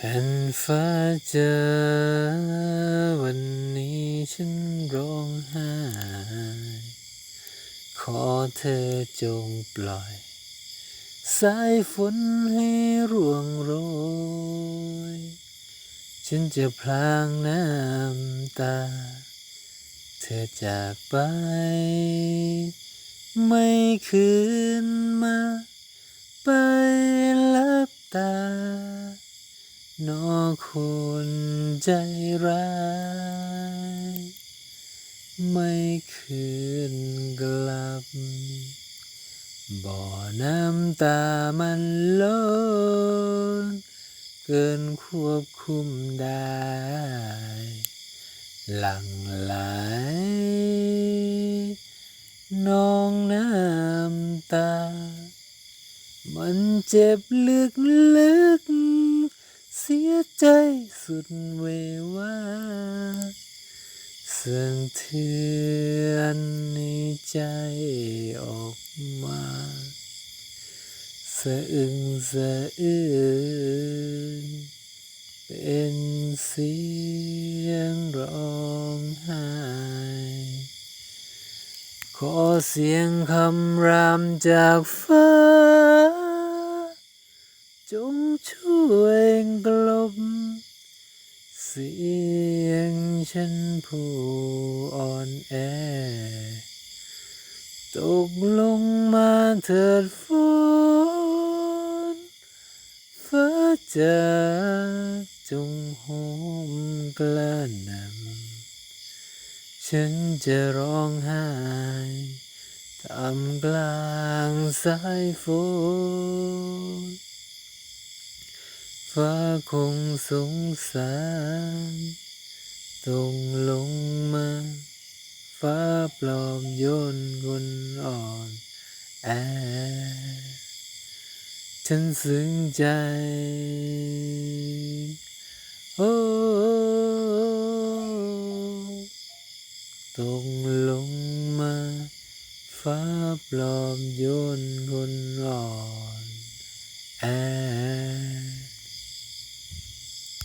แผ่นฟ้าเจอวันนี้ฉันร้องไห้ ขอเธอจงปล่อย สายฝนให้ร่วงโรย ฉันจะพลางน้ำตา เธอจากไป ไม่คืนมา ไปลับตา นอคนใจร้าย ไม่คืนกลับ บ่อน้ำตามันล้น เกินควบคุมได้ หลังไหลนองน้ำตา มันเจ็บลึกลึก ใจสุดเววาสั่นเทือนในใจออกมาสะอึงสะอื้นเป็นเสียงร้องไห้ขอเสียงคำรามจากฟ้า จงช่วยกลบ เสียงฉันผู้อ่อนแอ ตกลงมาเถิดฝนฟ้าจะจงโหมกระหนำฉันจะร้องไห้ทำกลางสายฝน ฟ้าคงสงสารตรงลงมา ฟ้าปลอมโยนคนอ่อนแอฉันซึ้งใจ โอ้ตกลงมา ฟ้าปลอมโยนคนอ่อนแอ